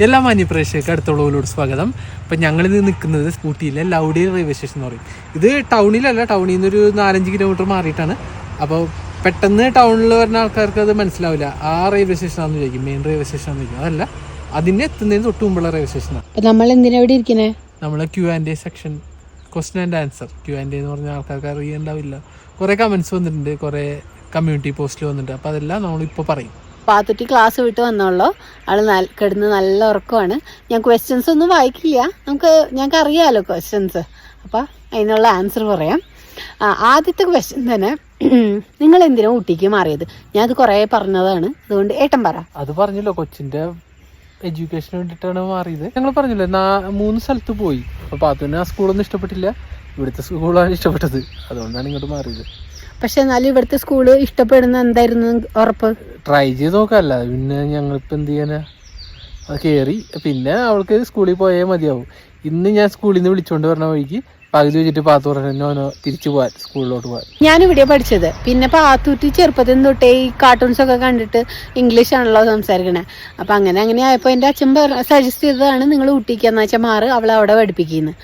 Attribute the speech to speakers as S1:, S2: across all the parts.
S1: എല്ലാ മാന്യപ്രേക്ഷകർക്ക് അടുത്തുള്ളവരോട് സ്വാഗതം. അപ്പം ഞങ്ങളിത് നിൽക്കുന്നത് സ്കൂട്ടിയിലെ ലൗഡി റെയിൽവേ സ്റ്റേഷൻ എന്ന് പറയും. ഇത് ടൗണിലല്ല ടൗണിൽ നിന്നൊരു നാലഞ്ച് കിലോമീറ്റർ മാറിയിട്ടാണ്. അപ്പോൾ പെട്ടെന്ന് ടൗണിൽ വരുന്ന ആൾക്കാർക്ക് അത് മനസ്സിലാവില്ല. ആ റെയിൽവേ സ്റ്റേഷനാണെന്ന് ചോദിക്കും. മെയിൻ റെയിൽവേ സ്റ്റേഷനാണെന്ന് ചോദിക്കും. അതല്ല അതിന്റെ എത്തുന്നതിന് തൊട്ട് മുമ്പുള്ള റെയിൽവേ സ്റ്റേഷനാണ്
S2: നമ്മൾ എന്തിനാ ഇവിടെ ഇരിക്കണേ?
S1: നമ്മൾ Q and A section question and answer Q and എന്ന് പറഞ്ഞ ആൾക്കാർക്ക് അറിയണ്ടാവില്ല. കുറേ കമൻസ് വന്നിട്ടുണ്ട് കുറേ കമ്മ്യൂണിറ്റി പോസ്റ്റിൽ വന്നിട്ടുണ്ട്. അപ്പോൾ അതെല്ലാം നമ്മളിപ്പോൾ പറയും.
S2: പാത്തുട്ടി ക്ലാസ് വിട്ട് വന്നോളൂ. ആൾ നല്ല കിടന്ന് നല്ല ഉറക്കമാണ്. ഞാൻ ക്വസ്റ്റ്യൻസ് ഒന്നും വായിക്കില്ല. നമുക്ക് ഞങ്ങൾക്ക് അറിയാമല്ലോ ക്വസ്റ്റ്യൻസ് അപ്പോൾ അതിനുള്ള ആൻസർ പറയാം. ആദ്യത്തെ ക്വസ്റ്റ്യൻ തന്നെ നിങ്ങൾ എന്തിനാ ഊട്ടിക്ക് മാറിയത്? ഞാൻ അത് കുറേ പറഞ്ഞതാണ്. അതുകൊണ്ട് ഏട്ടൻ പറ.
S1: അത് പറഞ്ഞല്ലോ കൊച്ചിന്റെ എഡ്യൂക്കേഷൻ വേണ്ടിയിട്ടാണ് മാറിയത്. ഞങ്ങൾ പറഞ്ഞില്ലേ മൂന്ന് സ്ഥലത്ത് പോയി. അപ്പൊ പാത്തുവിന് ആ സ്കൂളൊന്നും ഇഷ്ടപ്പെട്ടില്ല. ഇവിടുത്തെ സ്കൂളാണ് ഇഷ്ടപ്പെട്ടത്. അതുകൊണ്ടാണ് ഇങ്ങോട്ട് മാറിയത്.
S2: പക്ഷെ എന്നാലും ഇവിടുത്തെ സ്കൂൾ ഇഷ്ടപ്പെടുന്ന എന്തായിരുന്നു ഉറപ്പ്?
S1: ട്രൈ ചെയ്ത് നോക്കാല്ല. പിന്നെ ഞങ്ങളിപ്പോൾ എന്ത് ചെയ്യാനാ? കേറി. കയറി പിന്നെ അവൾക്ക് സ്കൂളിൽ പോയേ മതിയാവും. ഇന്ന് ഞാൻ സ്കൂളിൽ നിന്ന് വിളിച്ചോണ്ട് പറഞ്ഞ വഴിക്ക് പകുതി വെച്ചിട്ട് പാത്തു പറഞ്ഞു തിരിച്ചു പോവാൻ സ്കൂളിലോട്ട് പോവാൻ.
S2: ഞാൻ ഇവിടെ പഠിച്ചത്. പിന്നെ പാത്തൂറ്റി ചെറുപ്പത്തിൽ തൊട്ടേ ഈ കാർട്ടൂൺസ് ഒക്കെ കണ്ടിട്ട് ഇംഗ്ലീഷ് ആണല്ലോ സംസാരിക്കണേ. അപ്പൊ അങ്ങനെ അങ്ങനെ ആയപ്പോൾ എന്റെ അച്ഛൻ സജസ്റ്റ് ചെയ്തതാണ് നിങ്ങൾ ഊട്ടിക്ക് എന്ന് വെച്ചാൽ മാറ് അവളെ അവിടെ പഠിപ്പിക്കുന്നു.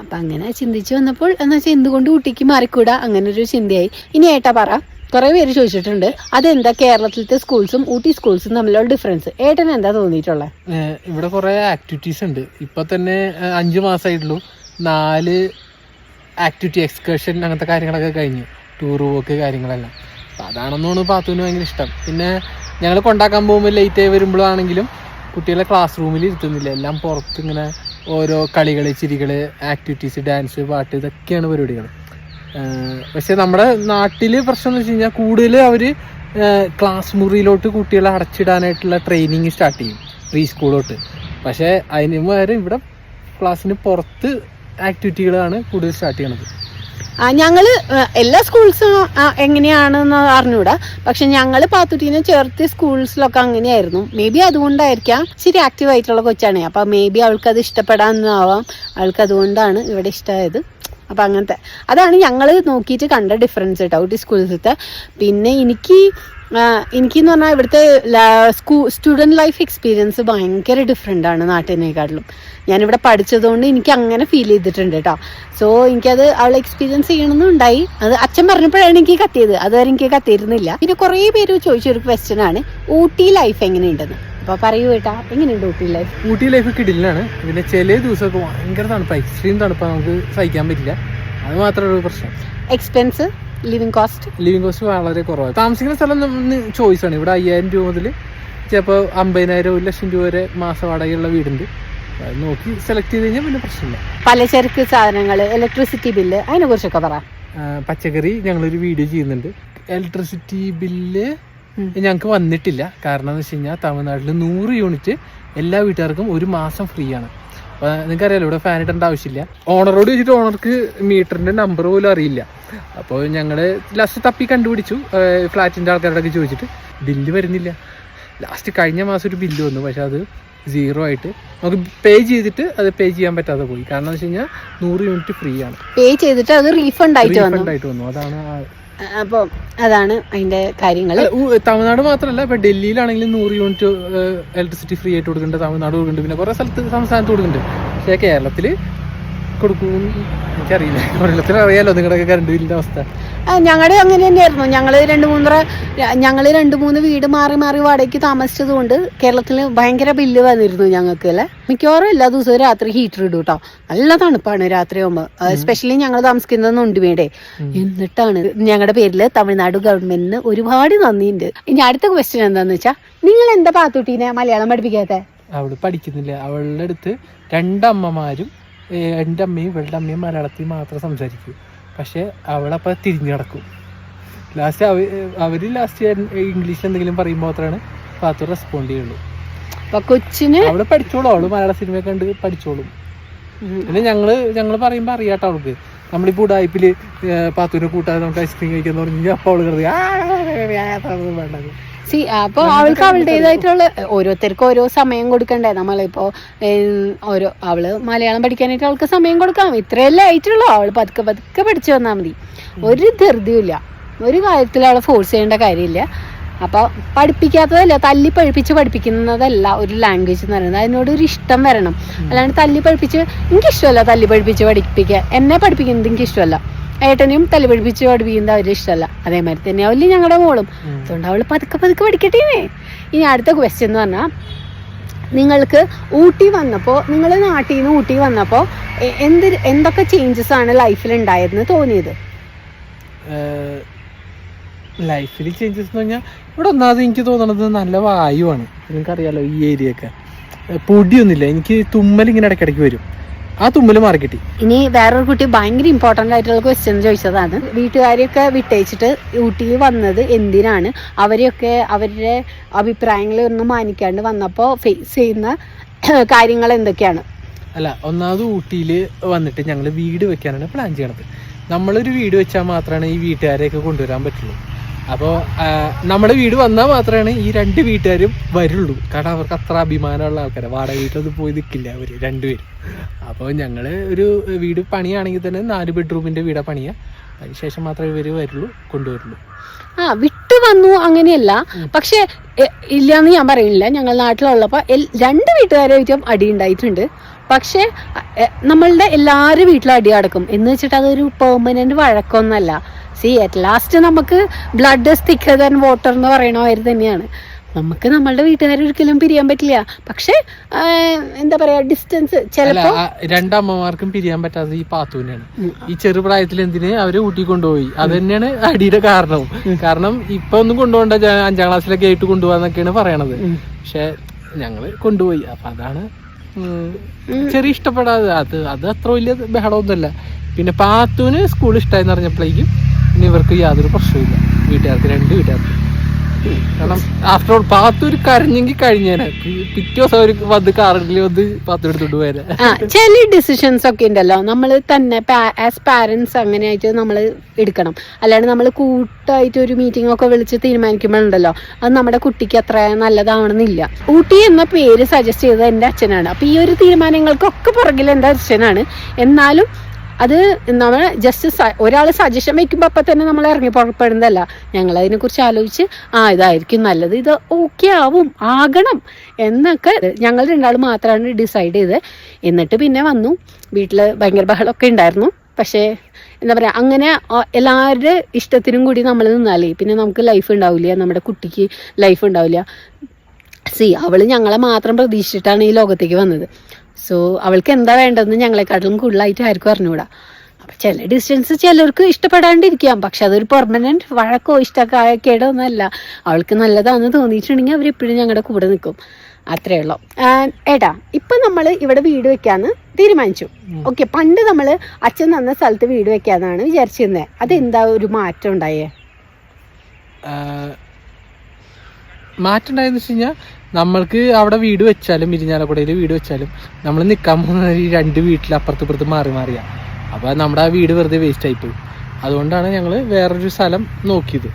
S2: അപ്പൊ അങ്ങനെ ചിന്തിച്ച് വന്നപ്പോൾ എന്ന് വെച്ചാൽ എന്തുകൊണ്ട് ഊട്ടിക്ക് മാറിക്കൂടാ? അങ്ങനെ ഒരു ചിന്തയായി. ഇനി ഏട്ടാ പറ. കുറേ പേര് ചോദിച്ചിട്ടുണ്ട്. അതെന്താ കേരളത്തിലത്തെ സ്കൂൾസും ഊട്ടി സ്കൂൾസും തമ്മിലുള്ള ഡിഫറൻസ് ഏട്ടന് എന്താ തോന്നിയിട്ടുള്ളത്
S1: ഇവിടെ കുറേ ആക്ടിവിറ്റീസ് ഉണ്ട്. ഇപ്പം തന്നെ അഞ്ച് മാസമായിട്ടുള്ളൂ നാല് ആക്ടിവിറ്റി എക്സ്കർഷൻ അങ്ങനത്തെ കാര്യങ്ങളൊക്കെ കഴിഞ്ഞു. ടൂർ പോക്ക് കാര്യങ്ങളെല്ലാം. അപ്പം അതാണെന്നാണ് പാത്തുവിന് ഭയങ്കര ഇഷ്ടം. പിന്നെ ഞങ്ങൾ കൊണ്ടാക്കാൻ പോകുമ്പോൾ ലേറ്റ് ആയി വരുമ്പോഴാണെങ്കിലും കുട്ടികളെ ക്ലാസ് റൂമിൽ ഇരുത്തുന്നില്ല. എല്ലാം പുറത്ത് ഇങ്ങനെ ഓരോ കളികൾ ചിരികൾ ആക്ടിവിറ്റീസ് ഡാൻസ് പാട്ട് ഇതൊക്കെയാണ് പരിപാടികൾ പക്ഷെ നമ്മുടെ നാട്ടിൽ പ്രശ്നം എന്ന് വെച്ച് കഴിഞ്ഞാൽ കൂടുതൽ അവർ ക്ലാസ് മുറിയിലോട്ട് കുട്ടികളെ അടച്ചിടാനായിട്ടുള്ള ട്രെയിനിങ് സ്റ്റാർട്ട് ചെയ്യും പ്രീ സ്കൂളിലോട്ട് പക്ഷേ അതിന് പകരം ഇവിടെ ക്ലാസ്സിന് പുറത്ത് ആക്ടിവിറ്റികളാണ് കൂടുതൽ സ്റ്റാർട്ട് ചെയ്യണത്.
S2: ആ, ഞങ്ങൾ എല്ലാ സ്കൂൾസും എങ്ങനെയാണെന്ന് അറിഞ്ഞൂടാ. പക്ഷെ ഞങ്ങൾ പാത്തുട്ടീനെ ചേർത്ത് സ്കൂൾസിലൊക്കെ അങ്ങനെയായിരുന്നു. മേ ബി അതുകൊണ്ടായിരിക്കാം ഇച്ചിരി ആക്റ്റീവ് ആയിട്ടുള്ള കൊച്ചാണ്. അപ്പോൾ മേ ബി അവൾക്ക് അത് ഇഷ്ടപ്പെടാമെന്നാവാം അവൾക്ക് അതുകൊണ്ടാണ് ഇവിടെ ഇഷ്ടമായത് അപ്പം അങ്ങനത്തെ. അതാണ് ഞങ്ങൾ നോക്കിയിട്ട് കണ്ട ഡിഫറൻസ് കേട്ടോ ഊട്ടി സ്കൂൾസിലത്തെ. പിന്നെ എനിക്ക് എനിക്കെന്ന് പറഞ്ഞാൽ ഇവിടുത്തെ സ്കൂ സ്റ്റുഡന്റ് ലൈഫ് എക്സ്പീരിയൻസ് ഭയങ്കര ഡിഫറെന്റ് ആണ് നാട്ടിനേക്കാട്ടിലും. ഞാനിവിടെ പഠിച്ചതുകൊണ്ട് എനിക്ക് അങ്ങനെ ഫീൽ ചെയ്തിട്ടുണ്ട് കേട്ടോ സോ എനിക്കത് അവൾ എക്സ്പീരിയൻസ് ചെയ്യണമെന്നുണ്ടായി. അത് അച്ഛൻ പറഞ്ഞപ്പോഴാണ് എനിക്ക് കത്തിയത്. അതുവരെ എനിക്ക് കത്തിയിരുന്നില്ല. പിന്നെ കുറേ പേര് ചോദിച്ചൊരു ക്വസ്റ്റ്യൻ ആണ് ഊട്ടി ലൈഫ് എങ്ങനെയുണ്ടെന്ന്? അപ്പോൾ പറയൂ കേട്ടാ എങ്ങനെയുണ്ട് ഊട്ടി ലൈഫ്
S1: ഊട്ടി ലൈഫ് കിടിലാണ് പിന്നെ ചില ദിവസമൊക്കെ ഭയങ്കര തണുപ്പാണ് എക്സ്ട്രീം തണുപ്പാണ് നമുക്ക് സഹിക്കാൻ പറ്റില്ല. അത് മാത്രമേ ഒരു പ്രശ്നം.
S2: Expense living cost
S1: living cost വളരെ കുറവാണ് താമസിക്കുന്ന സ്ഥലം ചോയ്സ് ആണ്. ഇവിടെ അയ്യായിരം രൂപ മുതൽ ചിലപ്പോൾ അമ്പതിനായിരം ഒരു ലക്ഷം രൂപ വരെ മാസം വാടകയുള്ള വീടുണ്ട്. അത് നോക്കി സെലക്ട് ചെയ്ത് കഴിഞ്ഞാൽ പിന്നെ പ്രശ്നമില്ല.
S2: പലചരക്ക് സാധനങ്ങൾ ഇലക്ട്രിസിറ്റി ബില്ല് അതിനെ കുറിച്ചൊക്കെ പറ.
S1: പച്ചക്കറി ഞങ്ങളൊരു വീഡിയോ ചെയ്യുന്നുണ്ട്. Electricity bill. ഞങ്ങൾക്ക് വന്നിട്ടില്ല. കാരണം എന്ന് വെച്ച് കഴിഞ്ഞാൽ തമിഴ്നാട്ടിൽ നൂറ് യൂണിറ്റ് എല്ലാ വീട്ടുകാർക്കും ഒരു മാസം ഫ്രീ ആണ്. അപ്പോൾ നിങ്ങൾക്കറിയാലോ ഇവിടെ ഫാൻ ഇടേണ്ട ആവശ്യമില്ല. ഓണറോട് ചോദിച്ചിട്ട് ഓണർക്ക് മീറ്ററിന്റെ നമ്പർ പോലും അറിയില്ല. അപ്പോൾ ഞങ്ങൾ ലാസ്റ്റ് തപ്പി കണ്ടുപിടിച്ചു. ഫ്ലാറ്റിന്റെ ആൾക്കാരോടൊക്കെ ചോദിച്ചിട്ട് ബില്ല് വരുന്നില്ല. ലാസ്റ്റ് കഴിഞ്ഞ മാസം ഒരു ബില്ല് വന്നു പക്ഷെ അത് സീറോ ആയിട്ട് നമുക്ക് പേ ചെയ്തിട്ട് അത് പേ ചെയ്യാൻ പറ്റാതെ പോയി. കാരണം എന്ന് വെച്ച് കഴിഞ്ഞാൽ നൂറ് യൂണിറ്റ് ഫ്രീ ആണ്.
S2: പേ ചെയ്തിട്ട് അത് റീഫണ്ട് ആയിട്ട് വന്നു.
S1: റീഫണ്ട് ആയിട്ട് വന്നു. അതാണ് ആ-
S2: അപ്പോൾ അതാണ് അതിന്റെ കാര്യങ്ങൾ
S1: തമിഴ്നാട് മാത്രമല്ല ഇപ്പൊ ഡൽഹിയിലാണെങ്കിലും നൂറ് യൂണിറ്റ് ഇലക്ട്രിസിറ്റി ഫ്രീ ആയിട്ട് കൊടുക്കുന്നുണ്ട് തമിഴ്നാട് കൊടുക്കുന്നുണ്ട് പിന്നെ കുറെ സ്ഥലത്ത് സംസ്ഥാനത്ത് കൊടുക്കുന്നുണ്ട്. പക്ഷേ കേരളത്തിൽ കൊടുക്കും എനിക്കറിയില്ല. കേരളത്തിൽ അറിയാലോ നിങ്ങളുടെ കറണ്ട് ബില്ലിന്റെ അവസ്ഥ.
S2: ഞങ്ങളുടെ അങ്ങനെ തന്നെയായിരുന്നു. ഞങ്ങൾ രണ്ട് മൂന്നര ഞങ്ങൾ രണ്ട് മൂന്ന് വീട് മാറി മാറി വാടകയ്ക്ക് താമസിച്ചത് കൊണ്ട് കേരളത്തിൽ ഭയങ്കര ബില്ല് വന്നിരുന്നു ഞങ്ങൾക്ക് അല്ലേ? മിക്കവാറും എല്ലാ ദിവസവും രാത്രി ഹീറ്റർ ഇടും കേട്ടോ നല്ല തണുപ്പാണ് രാത്രി ആകുമ്പോൾ എസ്പെഷ്യലി ഞങ്ങൾ താമസിക്കുന്നത് നൊണ്ടുമേടെ എന്നിട്ടാണ് ഞങ്ങളുടെ പേരിൽ തമിഴ്നാട് ഗവൺമെന്റിന് ഒരുപാട് നന്ദിയുണ്ട്. ഇനി അടുത്ത ക്വസ്റ്റ്യൻ എന്താന്ന് വെച്ചാൽ നിങ്ങൾ എന്താ പാത്തുട്ടീനെ മലയാളം പഠിപ്പിക്കാത്ത?
S1: അവൾ പഠിക്കുന്നില്ല. അവളുടെ അടുത്ത് രണ്ടമ്മമാരും എന്റെ അമ്മയും ഇവളുടെ അമ്മയും മലയാളത്തിൽ മാത്രം സംസാരിക്കൂ. പക്ഷെ അവളപ്പോൾ തിരിഞ്ഞു കിടക്കും ലാസ്റ്റ് അവ അവർ ലാസ്റ്റ് ഇംഗ്ലീഷിൽ എന്തെങ്കിലും പറയുമ്പോൾ മാത്രമാണ് പാത്തു റെസ്പോണ്ട് ചെയ്യുള്ളൂ.
S2: കൊച്ചിന്
S1: അവൾ പഠിച്ചോളും അവൾ മലയാള സിനിമ കണ്ട് പഠിച്ചോളും. പിന്നെ ഞങ്ങൾ ഞങ്ങൾ പറയുമ്പോ അറിയാട്ടോ അവൾക്ക്. നമ്മളിപ്പോ ഡൈപ്പിൽ പാത്തൂനെ കൂട്ടാതെ നമുക്ക് ഐസ്ക്രീം കഴിക്കാന്ന് പറഞ്ഞു അപ്പോൾ അവൾ വേണ്ടത്
S2: സി അപ്പൊ അവൾക്ക് അവളുടേതായിട്ടുള്ള ഓരോരുത്തർക്കും ഓരോ സമയം കൊടുക്കണ്ടേ നമ്മളിപ്പോ ഏം, ഓരോ അവൾ മലയാളം പഠിക്കാനായിട്ട് അവൾക്ക് സമയം കൊടുക്കാം ഇത്രയല്ലേ ആയിട്ടുള്ളൂ അവൾ പതുക്കെ പതുക്കെ പഠിച്ചു വന്നാൽ മതി ഒരു ധൃതിയും ഒരു കാര്യത്തിൽ അവളെ ഫോഴ്സ് ചെയ്യേണ്ട കാര്യമില്ല അപ്പോൾ പഠിപ്പിക്കാത്തതല്ല തല്ലി പഠിപ്പിച്ച് പഠിപ്പിക്കുന്നതല്ല ഒരു ലാംഗ്വേജ് എന്ന് പറയുന്നത്. അതിനോട് ഒരു ഇഷ്ടം വരണം. അല്ലാണ്ട് തല്ലി പഠിപ്പിച്ച് എനിക്കിഷ്ടമല്ല തല്ലി പഠിപ്പിച്ച് പഠിപ്പിക്കുക എന്നെ പഠിപ്പിക്കുന്നത് എനിക്ക് ഇഷ്ടമല്ല ഏട്ടനെയും തല്ലി പഠിപ്പിച്ച് പഠിപ്പിക്കുന്നത് അവരുടെ ഇഷ്ടമല്ല. അതേമാതിരി തന്നെ അവൽ ഞങ്ങളുടെ മോളും. അതുകൊണ്ട് അവൾ പതുക്കെ പതുക്കെ പഠിക്കട്ടേനേ ഇനി. അടുത്ത ക്വസ്റ്റ്യൻ എന്ന് പറഞ്ഞാൽ നിങ്ങൾക്ക് ഊട്ടി വന്നപ്പോൾ നിങ്ങൾ നാട്ടിൽ നിന്ന് ഊട്ടി വന്നപ്പോൾ എന്ത് എന്തൊക്കെ ചേഞ്ചസ് ആണ് ലൈഫിൽ ഉണ്ടായതെന്ന് തോന്നിയത്?
S1: ലൈഫിൽ ചേഞ്ചസ് എന്ന് പറഞ്ഞാൽ ഇവിടെ ഒന്നാമത് എനിക്ക് തോന്നണത് നല്ല വായുവാണ്. നിങ്ങൾക്കറിയാലോ ഈ ഏരിയ ഒക്കെ. പൊടിയൊന്നുമില്ല. എനിക്ക് തുമ്മൽ ഇങ്ങനെ ഇടയ്ക്കിടയ്ക്ക് വരും. ആ തുമ്മൽ മാറി കിട്ടി.
S2: ഇനി വേറൊരു കുട്ടി ഭയങ്കര ഇമ്പോർട്ടന്റ് ആയിട്ടുള്ള ക്വസ്റ്റ്യൻ ചോദിച്ചതാണ്. വീട്ടുകാരെയൊക്കെ വിട്ടയച്ചിട്ട് ഊട്ടിയിൽ വന്നത് എന്തിനാണ്? അവരെയൊക്കെ അവരുടെ അഭിപ്രായങ്ങളെ ഒന്നും മാനിക്കാണ്ട് വന്നപ്പോൾ ഫേസ് ചെയ്യുന്ന കാര്യങ്ങൾ എന്തൊക്കെയാണ്?
S1: അല്ല ഒന്നാമത് ഊട്ടിയിൽ വന്നിട്ട് ഞങ്ങൾ വീട് വെക്കാനാണ് പ്ലാൻ ചെയ്യണത്. നമ്മളൊരു വീട് വെച്ചാൽ മാത്രമാണ് ഈ വീട്ടുകാരെയൊക്കെ കൊണ്ടുവരാൻ പറ്റുള്ളൂ. അപ്പോൾ നമ്മുടെ വീട് വന്നാൽ മാത്രമാണ് ഈ രണ്ട് വീട്ടുകാരും വരുള്ളൂ. കാരണം അവർക്ക് അത്ര അഭിമാനമുള്ള ആൾക്കാരാണ് വാടക വീട്ടിലൊന്നും പോയി നിൽക്കില്ല അവർ രണ്ടുപേരും. അപ്പോൾ ഞങ്ങൾ ഒരു വീട് പണിയാണെങ്കിൽ തന്നെ നാല് ബെഡ്റൂമിന്റെ വീടാ പണിയുക അതിനുശേഷം മാത്രമേ ഇവർ വരുള്ളൂ കൊണ്ടുവരുള്ളൂ.
S2: ആ വിട്ടു വന്നു അങ്ങനെയല്ല. പക്ഷെ ഇല്ലയെന്ന് ഇല്ലാന്ന് ഞാൻ പറയുന്നില്ല ഞങ്ങൾ നാട്ടിലുള്ളപ്പോൾ രണ്ട് രണ്ട് വീട്ടുകാരായിട്ടും അടി ഉണ്ടായിട്ടുണ്ട്. പക്ഷെ നമ്മളുടെ എല്ലാവരും വീട്ടിലും അടി അടക്കും. എന്ന് വെച്ചിട്ട് അതൊരു പെർമനന്റ് വഴക്കൊന്നല്ല. സി അറ്റ് ലാസ്റ്റ് നമുക്ക് ബ്ലഡ് തിക്കർ ദാൻ വാട്ടർ എന്ന് പറയണ അവർ തന്നെയാണ്. നമുക്ക് നമ്മളുടെ വീട്ടുകാരെ ഒരിക്കലും പിരിയാൻ പറ്റില്ല. പക്ഷെ എന്താ പറയാ ഡിസ്റ്റൻസ് ചിലപ്പോ
S1: രണ്ടമ്മമാർക്കും പിരിയാൻ പറ്റാത്ത ഈ
S2: പാത്തുവിനാണ്.
S1: ഈ ചെറുപ്രായത്തിൽ എന്തിനെ അവരെ ഊട്ടി കൊണ്ടുപോയി? അത് തന്നെയാണ് അടിയുടെ കാരണവും കാരണം ഇപ്പൊ ഒന്നും കൊണ്ടുപോകണ്ട അഞ്ചാം ക്ലാസ്സിലൊക്കെ ആയിട്ട് കൊണ്ടുപോകാന്നൊക്കെയാണ് പറയണത്. പക്ഷെ ഞങ്ങൾ കൊണ്ടുപോയി. അപ്പൊ അതാണ്. ചെറിയ ഇഷ്ടപ്പെടാതെ അത് അത് അത്ര വലിയ ബഹളമൊന്നുമല്ല. പിന്നെ പാത്തുവിന് സ്കൂൾ ഇഷ്ടമായി എന്ന് പറഞ്ഞപ്പോഴേക്കും പിന്നെ ഇവർക്ക് യാതൊരു പ്രശ്നമില്ല വീട്ടുകാർക്ക് രണ്ട് വീട്ടുകാർക്ക്. കാരണം ആഫ്റ്റർ ഓൾ പാത്തൂര് കരഞ്ഞെങ്കിൽ കഴിഞ്ഞേനെ. പിറ്റേ ദിവസം ഒരു വന്ന് കാറിൽ വന്ന് പാത്തൂർ എടുത്തോണ്ട് പോയാലേ
S2: ആ ചില ഡിസിഷൻസ് ഒക്കെ ഉണ്ടല്ലോ. നമ്മൾ തന്നെ ആസ് പാരൻസ് അങ്ങനെയായിട്ട് നമ്മൾ എടുക്കണം. അല്ലാണ്ട് നമ്മൾ കൂട്ടായിട്ട് ഒരു മീറ്റിംഗ് ഒക്കെ വിളിച്ച് തീരുമാനിക്കുമ്പോഴുണ്ടല്ലോ അത് നമ്മുടെ കുട്ടിക്ക് അത്ര നല്ലതാവണമെന്നില്ല. ഊട്ടി എന്ന പേര് സജസ്റ്റ് ചെയ്തത് എന്റെ അച്ഛനാണ്. അപ്പോൾ ഈ ഒരു തീരുമാനങ്ങൾക്കൊക്കെ പുറകിൽ എന്റെ അച്ഛനാണ്. എന്നാലും അത് നമ്മൾ ജസ്റ്റ് ഒരാൾ സജഷൻ വയ്ക്കുമ്പോൾ അപ്പം തന്നെ നമ്മൾ ഇറങ്ങി പുറപ്പെടുന്നതല്ല. ഞങ്ങൾ അതിനെക്കുറിച്ച് ആലോചിച്ച് ആ ഇതായിരിക്കും നല്ലത്. ഇത് ഓക്കെ ആവും ആകണം എന്നൊക്കെ ഞങ്ങൾ രണ്ടാൾ മാത്രമാണ് ഡിസൈഡ് ചെയ്തത് എന്നിട്ട് പിന്നെ വന്നു. വീട്ടിൽ ഭയങ്കര ബഹളമൊക്കെ ഉണ്ടായിരുന്നു പക്ഷേ എന്താ പറയുക അങ്ങനെ എല്ലാവരുടെ ഇഷ്ടത്തിനും കൂടി നമ്മൾ നിന്നാലേ പിന്നെ നമുക്ക് ലൈഫ് ഉണ്ടാവില്ല നമ്മുടെ കുട്ടിക്ക് ലൈഫ് ഉണ്ടാവില്ല സി അവൾ ഞങ്ങളെ മാത്രം പ്രതീക്ഷിച്ചിട്ടാണ് ഈ ലോകത്തേക്ക് വന്നത്. സോ അവൾക്ക് എന്താ വേണ്ടതെന്ന് ഞങ്ങളെക്കാട്ടിലും കൂടുതലായിട്ട് ആർക്കും അറിഞ്ഞുകൂടാ. അപ്പം ചില ഡിസ്റ്റൻസ് ചിലർക്ക് ഇഷ്ടപ്പെടാണ്ടിരിക്കാം. പക്ഷെ അതൊരു പെർമനന്റ് വഴക്കോ ഇഷ്ടക്കേടോ ഒന്നല്ല അവൾക്ക് നല്ലതാണെന്ന് തോന്നിയിട്ടുണ്ടെങ്കിൽ അവരെപ്പോഴും ഞങ്ങളുടെ കൂടെ നിൽക്കും. അത്രേ ഉള്ളൂ. ഏട്ടാ ഇപ്പൊ നമ്മൾ ഇവിടെ വീട് വെക്കാന്ന് തീരുമാനിച്ചു. ഓക്കെ പണ്ട് നമ്മൾ അച്ഛൻ തന്ന സ്ഥലത്ത് വീട് വെക്കാന്നാണ് വിചാരിച്ചിരുന്നത് അതെന്താ ഒരു മാറ്റം ഉണ്ടായേ?
S1: മാറ്റം ഉണ്ടായെന്ന് വെച്ച് കഴിഞ്ഞാൽ നമ്മൾക്ക് അവിടെ വീട് വെച്ചാലും ഇരിഞ്ഞാലക്കുടയിൽ വീട് വെച്ചാലും നമ്മൾ നിൽക്കാൻ പോകുന്ന ഈ രണ്ട് വീട്ടിൽ അപ്പുറത്ത് ഇപ്പുറത്ത് മാറി മാറിയാ അപ്പോൾ നമ്മുടെ ആ വീട് വെറുതെ വേസ്റ്റ് ആയിപ്പോയി അതുകൊണ്ടാണ് ഞങ്ങൾ വേറൊരു സ്ഥലം നോക്കിയത്.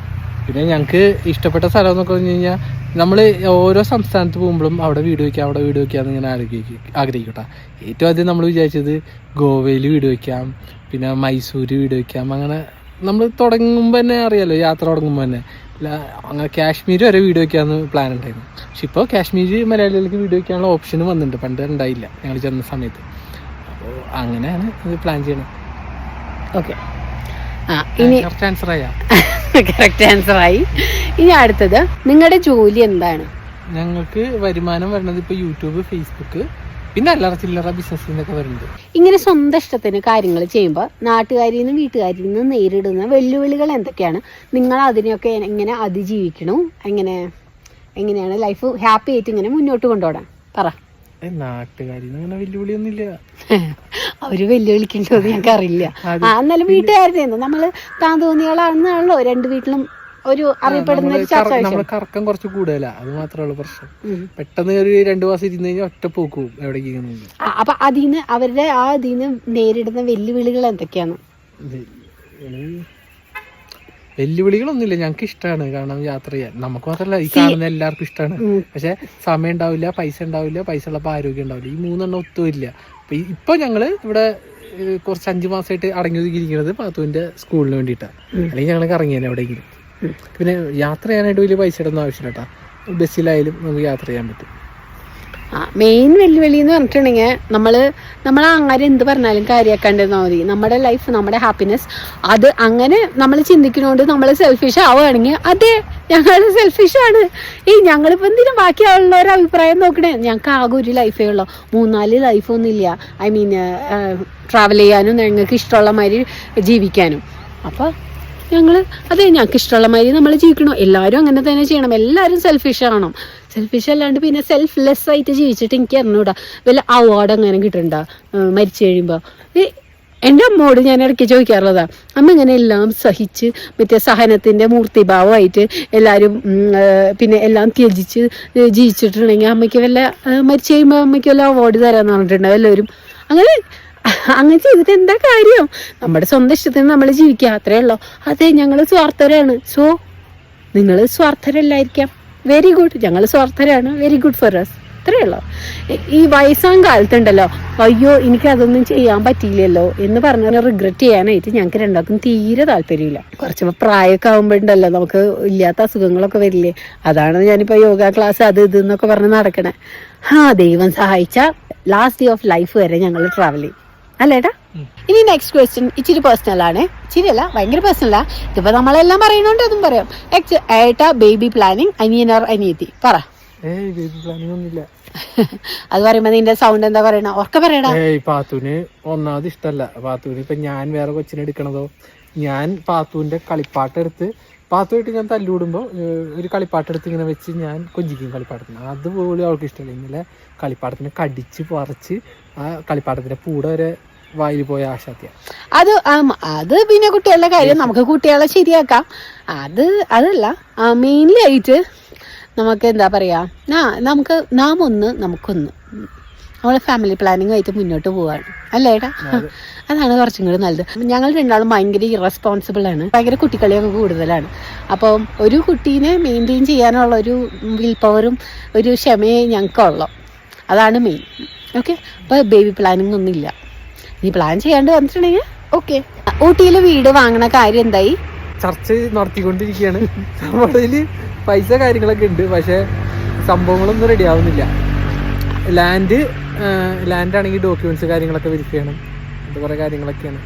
S1: പിന്നെ ഞങ്ങൾക്ക് ഇഷ്ടപ്പെട്ട സ്ഥലം എന്നൊക്കെ പറഞ്ഞു കഴിഞ്ഞാൽ നമ്മൾ ഓരോ സംസ്ഥാനത്ത് പോകുമ്പോഴും അവിടെ വീട് വയ്ക്കാം അവിടെ വീട് വയ്ക്കാമെന്ന് ഇങ്ങനെ ആഗ്രഹിക്കും ആഗ്രഹിക്കട്ടെ ഏറ്റവും ആദ്യം നമ്മൾ വിചാരിച്ചത് ഗോവയിൽ വീട് വയ്ക്കാം പിന്നെ മൈസൂർ വീട് വയ്ക്കാം അങ്ങനെ നമ്മൾ തുടങ്ങുമ്പോൾ തന്നെ അറിയാലോ യാത്ര തുടങ്ങുമ്പോൾ തന്നെ അങ്ങനെ കാശ്മീർ വരെ വീഡിയോ വയ്ക്കാമെന്ന് പ്ലാൻ ഉണ്ടായിരുന്നു. പക്ഷെ ഇപ്പോൾ കാശ്മീർ മലയാളികൾക്ക് വീഡിയോ വയ്ക്കാനുള്ള ഓപ്ഷനും വന്നിട്ടുണ്ട്. പണ്ട് ഉണ്ടായില്ല. ഞങ്ങൾ ചെന്ന സമയത്ത്. അപ്പോൾ അങ്ങനെയാണ് ഇത് പ്ലാൻ ചെയ്യണത്.
S2: ഓക്കെ ആ ഇനി
S1: കറക്റ്റ് ആൻസർ ആയാ.
S2: കറക്റ്റ് ആൻസർ ആയി. ഇനി അടുത്തത് നിങ്ങളുടെ ജോലി എന്താണ്?
S1: ഞങ്ങൾക്ക് വരുമാനം വരുന്നത് ഇപ്പോൾ യൂട്യൂബ് ഫേസ്ബുക്ക് പിന്നെ അല്ലറ ചില്ലറ ബിസിനസ്സിൽ നിന്നൊക്കെ വരുന്നുണ്ട്
S2: ഇങ്ങനെ സ്വന്തം ഇഷ്ടത്തിന് കാര്യങ്ങൾ ചെയ്യുമ്പോൾ നാട്ടുകാരിൽ നിന്നും വീട്ടുകാരിൽ നിന്നും നേരിടുന്ന വെല്ലുവിളികൾ എന്തൊക്കെയാണ്? നിങ്ങൾ അതിനെയൊക്കെ എങ്ങനെ അതിജീവിക്കണു? എങ്ങനെ എങ്ങനെയാണ് ലൈഫ് ഹാപ്പി ആയിട്ട് ഇങ്ങനെ മുന്നോട്ട് കൊണ്ടുപോകാൻ പറ.
S1: ഏ, നാട്ടുകാരിൽ നിന്ന് അങ്ങനെ വെല്ലുവിളിയൊന്നുമില്ല.
S2: അവർ വെല്ലുവിളിക്കണ്ടോ എന്ന് ഞങ്ങൾക്ക് അറിയില്ല എന്നാലും വീട്ടുകാരുടെ നമ്മൾ താൻ തോന്നിയാളാണെന്നാണല്ലോ രണ്ട് വീട്ടിലും ഒരു അറിയപ്പെടുന്ന ഒരു ചർച്ച
S1: കറക്കം കുറച്ച് കൂടുതലാ അത് മാത്രമേ പ്രശ്നം. പെട്ടെന്ന് ഒരു രണ്ടു മാസം ഇരുന്ന് കഴിഞ്ഞാൽ ഒറ്റ പോക്കും പോകും എവിടേക്ക്
S2: അപ്പൊ അതിന് അവരുടെ ആ അതിന് നേരിടുന്ന വെല്ലുവിളികൾ എന്തൊക്കെയാണ്?
S1: വെല്ലുവിളികളൊന്നുമില്ല ഞങ്ങൾക്ക് ഇഷ്ടമാണ് കാരണം യാത്ര ചെയ്യാൻ. നമുക്ക് മാത്രമല്ല ഈ കാണുന്ന എല്ലാവർക്കും ഇഷ്ടമാണ്. പക്ഷെ സമയം ഉണ്ടാവില്ല പൈസ ഉണ്ടാവില്ല പൈസ ഉള്ളപ്പോൾ ആരോഗ്യം ഉണ്ടാവില്ല. ഈ മൂന്നെണ്ണം ഒത്തുമില്ല അപ്പൊ ഇപ്പൊ ഞങ്ങൾ ഇവിടെ കുറച്ച് അഞ്ചു മാസമായിട്ട് അടങ്ങി ഒതുക്കിയിരിക്കുന്നത് പാത്തുവിന്റെ സ്കൂളിന് വേണ്ടിയിട്ടാണ് അല്ലെങ്കിൽ ഞങ്ങൾ ഇറങ്ങിയാണ് എവിടെയെങ്കിലും. പിന്നെ യാത്ര ചെയ്യാനായിട്ട് വലിയ പൈസ ഇടൊന്നും ആവശ്യമില്ല കേട്ടോ ബസ്സിലായാലും നമുക്ക് യാത്ര ചെയ്യാൻ പറ്റും.
S2: മെയിൻ വെല്ലുവിളി എന്ന് പറഞ്ഞിട്ടുണ്ടെങ്കിൽ നമ്മൾ നമ്മൾ അങ്ങനെ എന്ത് പറഞ്ഞാലും കാര്യമാക്കേണ്ടതെന്നാൽ മതി. നമ്മുടെ ലൈഫ് നമ്മുടെ ഹാപ്പിനെസ് അത് അങ്ങനെ നമ്മൾ ചിന്തിക്കുന്നതുകൊണ്ട് നമ്മൾ സെൽഫിഷ് ആവുകയാണെങ്കിൽ അതെ ഞങ്ങൾ സെൽഫിഷാണ് ഈ ഞങ്ങളിപ്പോൾ എന്തിനും ഒരു അഭിപ്രായം നോക്കണേ. ഞങ്ങൾക്ക് ആകെ ഒരു ലൈഫേ ഉള്ളൂ. മൂന്നാൽ ലൈഫൊന്നും ഇല്ല ഐ മീൻ ട്രാവൽ ചെയ്യാനും ഞങ്ങൾക്ക് ഇഷ്ടമുള്ള മാതിരി ജീവിക്കാനും. അപ്പോൾ ഞങ്ങൾ അതെ ഞങ്ങൾക്ക് ഇഷ്ടമുള്ള മാതിരി നമ്മൾ ജീവിക്കണം? എല്ലാവരും അങ്ങനെ തന്നെ ചെയ്യണം. എല്ലാവരും സെൽഫിഷ് ആവണം. സെൽഫിഷ് അല്ലാണ്ട് പിന്നെ സെൽഫ് ലെസ് ആയിട്ട് ജീവിച്ചിട്ട് എനിക്ക് അറിഞ്ഞൂടാ. വല്ല അവാർഡ് അങ്ങനെ കിട്ടണ്ട? മരിച്ചു കഴിയുമ്പോൾ എന്റെ അമ്മോട് ഞാൻ ഇടയ്ക്ക് ചോദിക്കാറുള്ളതാ. അമ്മ ഇങ്ങനെ എല്ലാം സഹിച്ച് മറ്റേ സഹനത്തിന്റെ മൂർത്തിഭാവമായിട്ട് എല്ലാവരും പിന്നെ എല്ലാം ത്യജിച്ച് ജീവിച്ചിട്ടുണ്ടെങ്കിൽ അമ്മയ്ക്ക് വല്ല മരിച്ചു കഴിയുമ്പോൾ അമ്മയ്ക്ക് വല്ല അവാർഡ് തരാമെന്ന് പറഞ്ഞിട്ടുണ്ടാവും എല്ലാവരും. അങ്ങനെ അങ്ങനെ ചെയ്തിട്ട് എന്താ കാര്യം? നമ്മുടെ സ്വന്തം ഇഷ്ടത്തിന് നമ്മൾ ജീവിക്കുക അത്രേ ഉള്ളൂ. അതെ ഞങ്ങൾ സ്വാർത്ഥരാണ്. സോ നിങ്ങൾ സ്വാർത്ഥരല്ലായിരിക്കാം. വെരി ഗുഡ് ഞങ്ങൾ സ്വാർത്ഥരാണ്. വെരി ഗുഡ് ഫോർ അസ് അത്രേ ഉള്ളൂ. ഈ- വയസ്സാം കാലത്തുണ്ടല്ലോ. അയ്യോ എനിക്ക് അതൊന്നും ചെയ്യാൻ പറ്റിയില്ലല്ലോ എന്ന് പറഞ്ഞ റിഗ്രറ്റ് ചെയ്യാനായിട്ട് ഞങ്ങൾക്ക് രണ്ടാൾക്കും തീരെ താല്പര്യമില്ല. കുറച്ച് പ്രായമൊക്കെ ആകുമ്പോഴുണ്ടല്ലോ നമുക്ക് ഇല്ലാത്ത അസുഖങ്ങളൊക്കെ വരില്ലേ? അതാണ് ഞാനിപ്പോൾ യോഗ ക്ലാസ് അത് ഇത് എന്നൊക്കെ പറഞ്ഞ് നടക്കണേ. ആ ദൈവം സഹായിച്ച ലാസ്റ്റ് ഡേ ഓഫ് ലൈഫ് വരെ ഞങ്ങൾ ട്രാവൽ ചെയ്യും. അല്ലേട്ടാ ഇനി നെക്സ്റ്റ് ക്വസ്റ്റ്യൻ ഇച്ചിരി പേഴ്സണൽ ആണ്. ഇച്ചിരി അല്ല ഭയങ്കര പേഴ്സണലാ ഇതിപ്പോ നമ്മളെല്ലാം പറയുന്നുണ്ട് അതും പറയാം. ഏട്ടാ ബേബി പ്ലാനിങ് അനിയനോർ അനിയത്തി. പറ. അത് പറയുമ്പോ നിന്റെ സൗണ്ട് എന്താ പറയണ? ഓർക്ക പറയടാ.
S1: പാത്തുവിന് ഒന്നാമത് ഇഷ്ടല്ല. പാത്തുവിന് ഇപ്പൊ ഞാൻ വേറെ കൊച്ചിനെ എടുക്കണതോ? ഞാൻ പാത്തുവിന്റെ കളിപ്പാട്ടെടുത്ത് പാത്തുമായിട്ട് ഞാൻ തല്ലുകൂടുമ്പോ ഒരു ഒരു കളിപ്പാട്ടെടുത്ത് ഇങ്ങനെ വെച്ച് ഞാൻ കൊഞ്ചിക്കും കളിപ്പാട്ടത്തിന്. അതുപോലും അവൾക്ക് ഇഷ്ടമല്ല. ഇന്നലെ കളിപ്പാട്ടത്തിനെ കടിച്ച് പറിച്ച് ആ കളിപ്പാട്ടത്തിന്റെ കൂടെ ഒരു വായിൽ പോയ ആശാത്യ
S2: അത് അത് പിന്നെ കുട്ടികളുടെ കാര്യം നമുക്ക് കുട്ടികളെ ശരിയാക്കാം. അത് അതല്ല മെയിൻലി ആയിട്ട് നമുക്ക് എന്താ പറയാ ആ നമുക്ക് നാം ഒന്ന് നമുക്കൊന്ന്. നമ്മളെ ഫാമിലി പ്ലാനിങ് ആയിട്ട് മുന്നോട്ട് പോവാണ്. അല്ലേടാ അതാണ് കുറച്ചും കൂടി നല്ലത്. ഞങ്ങൾ രണ്ടാളും ഭയങ്കര ഇറസ്പോൺസിബിൾ ആണ്. ഭയങ്കര കുട്ടിക്കളിയൊക്കെ കൂടുതലാണ്. അപ്പം ഒരു കുട്ടീനെ മെയിന്റെയിൻ ചെയ്യാനുള്ള ഒരു വിൽ പവറും ഒരു ക്ഷമയെ ഞങ്ങൾക്കുള്ളൂ. അതാണ് മെയിൻ ഓക്കെ അപ്പോൾ ബേബി പ്ലാനിങ് ഒന്നും ഇല്ല. നീ പ്ലാൻ ചെയ്യാണ്ട് വന്നിട്ടുണ്ടെങ്കിൽ ഓക്കെ ഊട്ടിയിൽ വീട് വാങ്ങണ കാര്യം എന്തായി?
S1: ചർച്ച നടത്തിക്കൊണ്ടിരിക്കുകയാണ്. നമ്മുടെ പൈസ കാര്യങ്ങളൊക്കെ ഉണ്ട്. പക്ഷേ സംഭവങ്ങളൊന്നും റെഡി ആവുന്നില്ല. ലാൻഡ് ലാൻഡ് ആണെങ്കിൽ ഡോക്യുമെന്റ്സ് കാര്യങ്ങളൊക്കെ വെരിഫൈ ചെയ്യണം അത് കുറേ കാര്യങ്ങളൊക്കെയാണ്.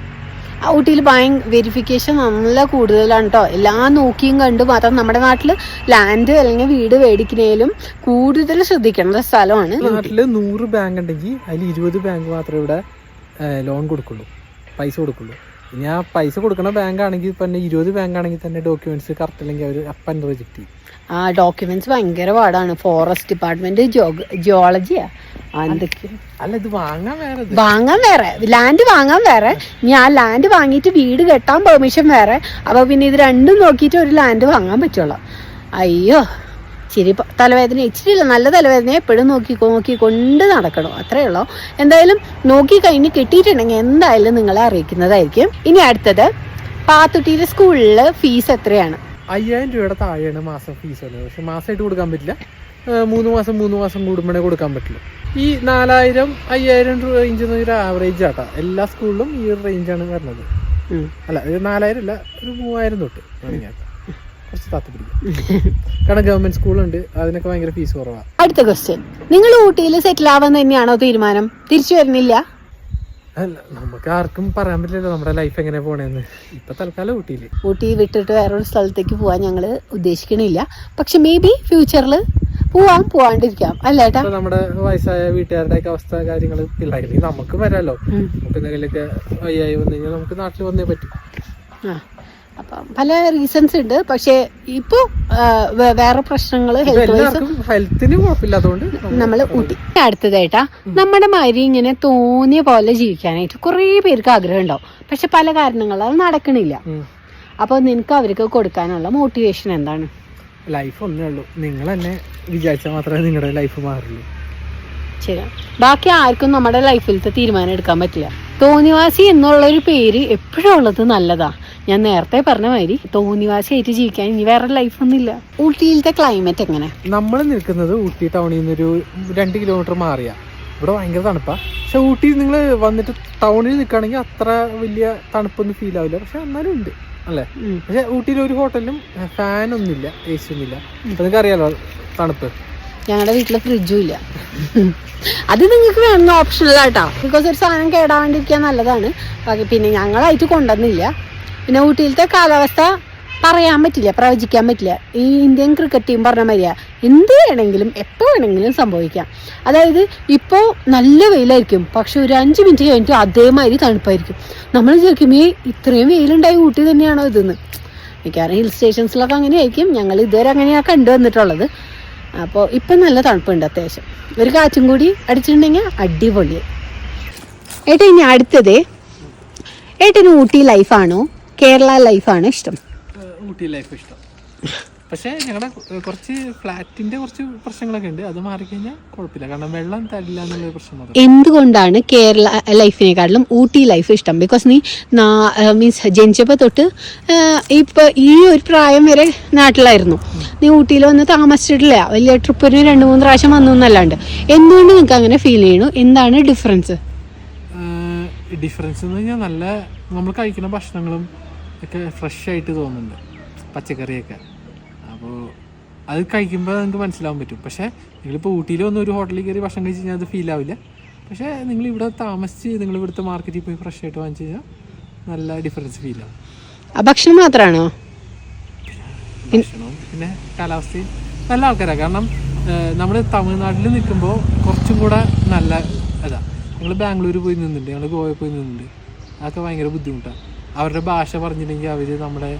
S2: ഊട്ടിയിൽ ബാങ്ക് വെരിഫിക്കേഷൻ നല്ല കൂടുതലാണ് കേട്ടോ എല്ലാം നോക്കിയും കണ്ടു മാത്രം നമ്മുടെ നാട്ടിൽ ലാൻഡ് അല്ലെങ്കിൽ വീട് മേടിക്കുന്നതിലും കൂടുതൽ ശ്രദ്ധിക്കേണ്ട സ്ഥലമാണ്
S1: നാട്ടിൽ നൂറ് ബാങ്ക് ഉണ്ടെങ്കിൽ അതിൽ ഇരുപത് ബാങ്ക് മാത്രമേ ഇവിടെ ലോൺ കൊടുക്കുള്ളൂ. പൈസ കൊടുക്കുള്ളൂ. ഇനി ആ പൈസ കൊടുക്കുന്ന ബാങ്ക് ആണെങ്കിൽ തന്നെ ഇരുപത് ബാങ്ക് ആണെങ്കിൽ തന്നെ ഡോക്യുമെന്റ്സ് കറക്റ്റ് അല്ലെങ്കിൽ അവർ അപ്പം റിജക്ട് ചെയ്യും.
S2: ആ ഡോക്യുമെന്റ്സ് ഭയങ്കര പാടാണ്. ഫോറസ്റ്റ് ഡിപ്പാർട്ട്മെന്റ് ജിയോളജിയാ
S1: അല്ല ഇത് വാങ്ങാൻ വേറെ
S2: വാങ്ങാൻ വേറെ. ലാൻഡ് വാങ്ങാൻ വേറെ. ഞാൻ ആ ലാൻഡ് വാങ്ങിയിട്ട് വീട് കെട്ടാൻ പെർമിഷൻ വേറെ. അപ്പൊ പിന്നെ ഇത് രണ്ടും നോക്കിയിട്ട് ഒരു ലാൻഡ് വാങ്ങാൻ പറ്റുള്ളൂ. അയ്യോ. ഇച്ചിരി പ- തലവേദന ഇച്ചിരി ഇല്ല നല്ല തലവേദന എപ്പോഴും നോക്കി നോക്കി കൊണ്ട് നടക്കണം. അത്രേ ഉള്ളൂ. എന്തായാലും നോക്കി കഴിഞ്ഞ് കിട്ടിയിട്ടുണ്ടെങ്കിൽ എന്തായാലും നിങ്ങളെ അറിയിക്കുന്നതായിരിക്കും. ഇനി അടുത്തത് പാത്തുട്ടിയിലെ സ്കൂളിൽ ഫീസ് എത്രയാണ്?
S1: അയ്യായിരം രൂപയുടെ താഴെയാണ് മാസം ഫീസ് വരുന്നത്. പക്ഷെ മാസമായിട്ട് കൊടുക്കാൻ പറ്റില്ല. മൂന്ന് മാസം മൂന്ന് മാസം കൂടുമ്പോഴേ കൊടുക്കാൻ പറ്റില്ല ഈ നാലായിരം അയ്യായിരം രൂപ റേഞ്ച് ഒരു ആവറേജ് ആട്ടാ. എല്ലാ സ്കൂളിലും ഈ ഒരു റേഞ്ചാണ് വരുന്നത്. അല്ല ഒരു നാലായിരം അല്ല ഒരു മൂവായിരം തൊട്ട് കുറച്ച് താത്തി പിടിക്കും. കാരണം ഗവൺമെന്റ് സ്കൂളുണ്ട് അതിനൊക്കെ ഭയങ്കര ഫീസ് കുറവാണ്
S2: അടുത്ത ക്വസ്റ്റ്യൻ നിങ്ങൾ ഊട്ടിയിൽ സെറ്റിൽ ആവാൻ തന്നെയാണോ തീരുമാനം? തിരിച്ചു വരുന്നില്ല.
S1: അല്ല നമുക്ക് ആർക്കും പറയാൻ പറ്റില്ലല്ലോ നമ്മുടെ ലൈഫ് എങ്ങനെ പോണേന്ന്. ഇപ്പൊ തൽക്കാലം ഊട്ടിയിൽ.
S2: ഊട്ടി വിട്ടിട്ട് വേറൊരു സ്ഥലത്തേക്ക് പോവാൻ ഞങ്ങൾ ഉദ്ദേശിക്കണില്ല. പക്ഷെ മേ ബി ഫ്യൂച്ചറിൽ പോവാം പോവാണ്ടിരിക്കാം. അല്ല ഏട്ടാ?
S1: നമ്മുടെ വയസ്സായ വീട്ടുകാരുടെ ഒക്കെ അവസ്ഥ കാര്യങ്ങൾ പിള്ളേരില്ലെങ്കിൽ നമുക്ക് വരാലോ. നമുക്ക് എന്തെങ്കിലുമൊക്കെ വയ്യായി വന്നു കഴിഞ്ഞാൽ നമുക്ക് നാട്ടിൽ വന്നേ പറ്റും.
S2: ആ. അപ്പം പല റീസൺസ് ഉണ്ട്. പക്ഷേ ഇപ്പോൾ വേറെ പ്രശ്നങ്ങൾ ഹെൽത്ത് വൈസ്
S1: ഹെൽത്തിന് കുഴപ്പമില്ല.
S2: നമ്മൾ ഊട്ടി. അടുത്തതായിട്ടാ നമ്മുടെ മാതിരി ഇങ്ങനെ തോന്നിയ പോലെ ജീവിക്കാനായിട്ട് കുറേ പേർക്ക് ആഗ്രഹം ഉണ്ടാവും പക്ഷെ പല കാരണങ്ങളാൽ നടക്കണില്ല.
S1: അപ്പൊ
S2: അപ്പോൾ നിനക്ക് അവർക്ക് കൊടുക്കാനുള്ള മോട്ടിവേഷൻ എന്താണ്?
S1: ലൈഫ് ഒന്നേ ഉള്ളൂ. നിങ്ങൾ തന്നെ വിചാരിച്ചാൽ മാത്രമേ നിങ്ങളുടെ ലൈഫ് മാറുള്ളൂ.
S2: ശരി. ബാക്കി ആർക്കും നമ്മുടെ ലൈഫിലത്തെ തീരുമാനം എടുക്കാൻ പറ്റില്ല. തോന്നിവാസി എന്നുള്ള ഒരു പേര് എപ്പോഴും ഉള്ളത് നല്ലതാ. ഞാൻ നേരത്തെ പറഞ്ഞ മാതിരി തോന്നിവാസിയായിട്ട് ജീവിക്കാൻ ഇനി വേറെ ലൈഫൊന്നുമില്ല ഊട്ടിയിലത്തെ ക്ലൈമറ്റ് എങ്ങനെ?
S1: നമ്മൾ നിൽക്കുന്നത് ഊട്ടി ടൗണിൽ ഒരു രണ്ട് കിലോമീറ്റർ മാറിയ. ഇവിടെ ഭയങ്കര തണുപ്പാ. പക്ഷെ ഊട്ടി നിങ്ങൾ വന്നിട്ട് ടൗണിൽ നിൽക്കുകയാണെങ്കിൽ അത്ര വലിയ തണുപ്പൊന്നും ഫീൽ ആവില്ല. പക്ഷെ എന്നാലും ഉണ്ട് അല്ലേ. പക്ഷെ ഊട്ടിയിൽ ഒരു ഹോട്ടലിലും ഫാൻ ഒന്നുമില്ല എ സി ഒന്നുമില്ല ഇല്ല. നിങ്ങൾക്ക് അറിയാലോ തണുപ്പ്.
S2: ഞങ്ങളുടെ വീട്ടിൽ ഫ്രിഡ്ജും ഇല്ല. അത് നിങ്ങൾക്ക് വേണമെന്ന് ഓപ്ഷണലാട്ടോ ബിക്കോസ് ഒരു സാധനം കേടാണ്ടിരിക്കാൻ നല്ലതാണ്. പിന്നെ ഞങ്ങളായിട്ട് കൊണ്ടുവന്നില്ല. പിന്നെ ഊട്ടിയിലത്തെ കാലാവസ്ഥ പറയാൻ പറ്റില്ല പ്രവചിക്കാൻ പറ്റില്ല. ഈ ഇന്ത്യൻ ക്രിക്കറ്റ് ടീം പറഞ്ഞ മാതിരിയാ. എന്ത് വേണമെങ്കിലും എപ്പോൾ വേണമെങ്കിലും സംഭവിക്കാം. അതായത് ഇപ്പോൾ നല്ല വെയിലായിരിക്കും പക്ഷെ ഒരു അഞ്ച് മിനിറ്റ് കഴിഞ്ഞിട്ട് അതേമാതിരി തണുപ്പായിരിക്കും. നമ്മൾ ചോദിക്കും ഈ ഇത്രയും വെയിലുണ്ടായി ഊട്ടി തന്നെയാണോ ഇതെന്ന്? മിക്കവാറും ഹിൽ സ്റ്റേഷൻസിലൊക്കെ അങ്ങനെയായിരിക്കും. ഞങ്ങൾ ഇതുവരെ അങ്ങനെയാണ് കണ്ടുവന്നിട്ടുള്ളത് അപ്പോൾ ഇപ്പം നല്ല തണുപ്പുണ്ട് അത്യാവശ്യം. ഒരു കാറ്റും കൂടി അടിച്ചിട്ടുണ്ടെങ്കിൽ അടിപൊളി. ഏട്ടാ ഇനി അടുത്തത്. ഏട്ടന് ഊട്ടി ലൈഫാണോ കേരള ലൈഫാണ് ഇഷ്ടം.
S1: ഊട്ടി ലൈഫ് ഇഷ്ടം. പക്ഷേ ഞങ്ങളുടെ കുറച്ച് ഫ്ലാറ്റിന്റെ കുറച്ച് പ്രശ്നങ്ങളൊക്കെ ഉണ്ട്. അത് മാറിക്കഴിഞ്ഞാൽ കുഴപ്പമില്ല. കാരണം വെള്ളം തരില്ല എന്നുള്ള പ്രശ്നം
S2: എന്തുകൊണ്ടാണ് കേരള ലൈഫിനെക്കാട്ടിലും ഊട്ടി ലൈഫ് ഇഷ്ടം? ബിക്കോസ് നീ മീൻസ് ജനിച്ചപ്പോൾ തൊട്ട് ഇപ്പോൾ ഈ ഒരു പ്രായം വരെ നാട്ടിലായിരുന്നു. നീ ഊട്ടിയിൽ വന്ന് താമസിച്ചിട്ടില്ല. വലിയ ട്രിപ്പിന് രണ്ട് മൂന്ന് പ്രാവശ്യം വന്നു എന്നല്ലാണ്ട്. എന്തുകൊണ്ട് നിങ്ങൾക്ക് അങ്ങനെ ഫീൽ ചെയ്യണു? എന്താണ് ഡിഫറൻസ്
S1: ഡിഫറൻസ് എന്ന് പറഞ്ഞാൽ നല്ല നമ്മൾ കഴിക്കുന്ന ഭക്ഷണങ്ങളും ഒക്കെ ഫ്രഷ് ആയിട്ട് തോന്നുന്നുണ്ട്. പച്ചക്കറിയൊക്കെ. അപ്പോൾ അത് കഴിക്കുമ്പോൾ നിങ്ങൾക്ക് മനസ്സിലാവാൻ പറ്റും. പക്ഷേ നിങ്ങളിപ്പോൾ ഊട്ടിയിൽ വന്ന് ഒരു ഹോട്ടലിൽ കയറി ഭക്ഷണം കഴിച്ച് കഴിഞ്ഞാൽ അത് ഫീൽ ആവില്ല. പക്ഷേ നിങ്ങൾ ഇവിടെ താമസിച്ച് നിങ്ങൾ ഇവിടുത്തെ മാർക്കറ്റിൽ പോയി ഫ്രഷ് ആയിട്ട് വാങ്ങിച്ച് കഴിഞ്ഞാൽ നല്ല ഡിഫറൻസ് ഫീൽ ആവും.
S2: ഭക്ഷണം മാത്രമാണോ
S1: ഭക്ഷണവും പിന്നെ കാലാവസ്ഥയും നല്ല ആൾക്കാരാണ് കാരണം നമ്മൾ തമിഴ്നാട്ടിൽ നിൽക്കുമ്പോൾ കുറച്ചും കൂടെ നല്ല ഇതാ. നിങ്ങൾ ബാംഗ്ലൂർ പോയി നിന്നിട്ടുണ്ട്. ഞങ്ങൾ ഗോവയിൽ പോയി നിന്നിട്ടുണ്ട്. അതൊക്കെ ഭയങ്കര ബുദ്ധിമുട്ടാണ് അവരുടെ ഭാഷ പറഞ്ഞില്ലെങ്കിൽ അവർ നമ്മുടെ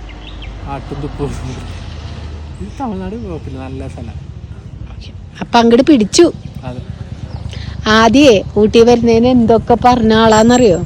S1: ആട്ടും തുപ്പും ഇത് തമിഴ്നാട് കുഴപ്പമില്ല നല്ല സ്ഥലം.
S2: അപ്പം അങ്ങോട്ട് പിടിച്ചു. ആദ്യേ ഊട്ടി വരുന്നതിന് എന്തൊക്കെ പറഞ്ഞ ആളാന്നറിയോ?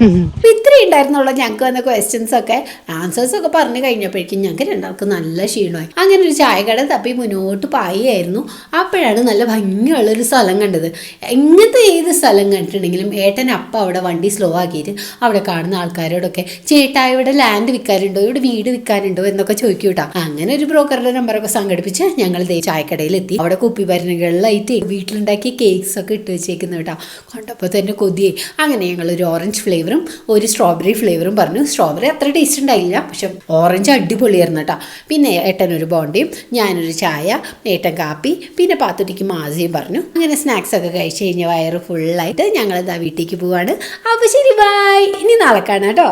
S2: ഉണ്ടായിരുന്നുള്ളൂ ഞങ്ങൾക്ക് വന്ന ക്വസ്റ്റ്യൻസ് ഒക്കെ. ആൻസേഴ്സ് ഒക്കെ പറഞ്ഞു കഴിഞ്ഞപ്പോഴേക്കും ഞങ്ങൾക്ക് രണ്ടാൾക്കും നല്ല ക്ഷീണമായി. അങ്ങനെ ഒരു ചായക്കട തപ്പി മുന്നോട്ട് പായായിരുന്നു അപ്പോഴാണ് നല്ല ഭംഗിയുള്ള ഒരു സ്ഥലം കണ്ടത്. ഇങ്ങനത്തെ ഏത് സ്ഥലം കണ്ടിട്ടുണ്ടെങ്കിലും ഏട്ടൻ അപ്പ അവിടെ വണ്ടി സ്ലോ ആക്കിയിട്ട് അവിടെ കാണുന്ന ആൾക്കാരോടൊക്കെ ചേട്ടാ ഇവിടെ ലാൻഡ് വിൽക്കാനുണ്ടോ? ഇവിടെ വീട് വിൽക്കാനുണ്ടോ? എന്നൊക്കെ ചോദിക്കും കേട്ടോ. അങ്ങനെ ഒരു ബ്രോക്കറുടെ നമ്പറൊക്കെ സംഘടിപ്പിച്ച് ഞങ്ങൾ ചായക്കടയിലെത്തി. അവിടെ കുപ്പി ഭരണകളിലായിട്ട് വീട്ടിലുണ്ടാക്കിയ കേക്ക്സ് ഒക്കെ ഇട്ട് വെച്ചേക്കുന്നു കേട്ടോ. കണ്ടപ്പോൾ തന്നെ കൊതിയെ അങ്ങനെ ഞങ്ങൾ ഒരു ഓറഞ്ച് ഫ്ലേവറും ഒരു സ്ട്രോബെറി ഫ്ലേവറും പറഞ്ഞു. സ്ട്രോബെറി അത്ര ടേസ്റ്റ് ഉണ്ടായില്ല. പക്ഷെ ഓറഞ്ച് അടിപൊളിയായിരുന്നു കേട്ടോ. പിന്നെ ഏട്ടൻ ഒരു ബോണ്ടയും ഞാനൊരു ചായ ഏട്ടൻ കാപ്പി പിന്നെ പാത്തുട്ടിക്ക് മാസിയും പറഞ്ഞു. അങ്ങനെ സ്നാക്സ് ഒക്കെ കഴിച്ച് കഴിഞ്ഞ് വയറ് ഫുള്ളായിട്ട് ഞങ്ങൾ ഇതാ വീട്ടിലേക്ക് പോവാണ്. അപ്പോൾ ശരി ബായ് ഇനി നാളെ കാണാം കേട്ടോ.